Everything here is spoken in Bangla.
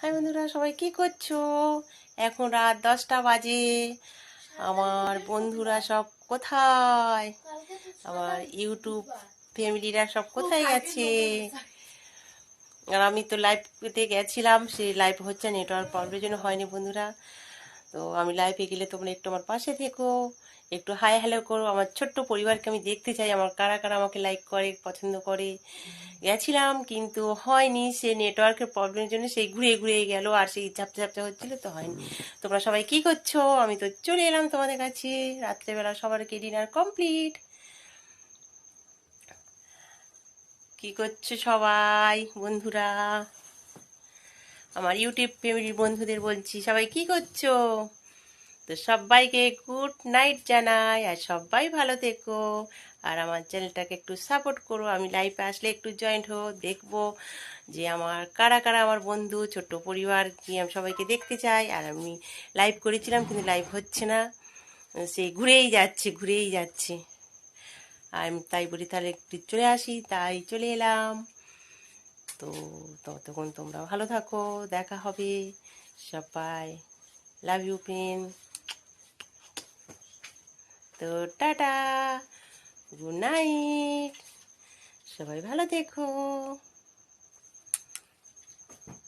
হাই বন্ধুরা, সবাই কি করছ? এখন রাত দশটা বাজে। আমার বন্ধুরা সব কোথায়? আমার ইউটিউব ফ্যামিলিরা সব কোথায় গেছে? আর আমি তো লাইভতে গেছিলাম, সেই লাইভ হচ্ছে নেটওয়ার্ক প্রবলেমের জন্য হয়নি বন্ধুরা। তো আমি লাইভে গেলে তোমরা একটু আমার পাশে থেকো একটু হাই হ্যালো করো। আমার ছোট্ট পরিবারকে আমি দেখতে চাই আমার কারা কারা আমাকে লাইক করে পছন্দ করে। গেছিলাম কিন্তু হয়নি সে নেটওয়ার্কের প্রবলেমের জন্য সেই ঘুরে ঘুরে গেল আর সেই ঝাপটা ঝাপটা হচ্ছিল তো হয়নি। তোমরা সবাই কি করছ? আমি তো চলে এলাম তোমাদের কাছে। রাত্রেবেলা সবারকে ডিনার কমপ্লিট কি করছ সবাই বন্ধুরা? আমার ইউটিউব ফ্যামিলির বন্ধুদের বলছি, সবাই কি করছ? তো সবাইকে গুড নাইট জানাই, আর সবাই ভালো থেকো। আর আমার চ্যানেলটাকে একটু সাপোর্ট করো। আমি লাইভে আসলে একটু জয়েন্ট হো দেখব যে আমার কারা কারা আমার বন্ধু, ছোট্ট পরিবার কি আমি সবাইকে দেখতে চাই। আর আমি লাইভ করেছিলাম, কিন্তু লাইভ হচ্ছে না। সেই ঘুরেই যাচ্ছে ঘুরেই যাচ্ছে। আর আমি তাই বলি, তাহলে একটু চলে আসি। তাই চলে এলাম। তো ততক্ষণ তোমরা ভালো থাকো, দেখা হবে সবাই। লাভ ইউ পেন তো টাটা গুড নাইট সবাই ভালো দেখো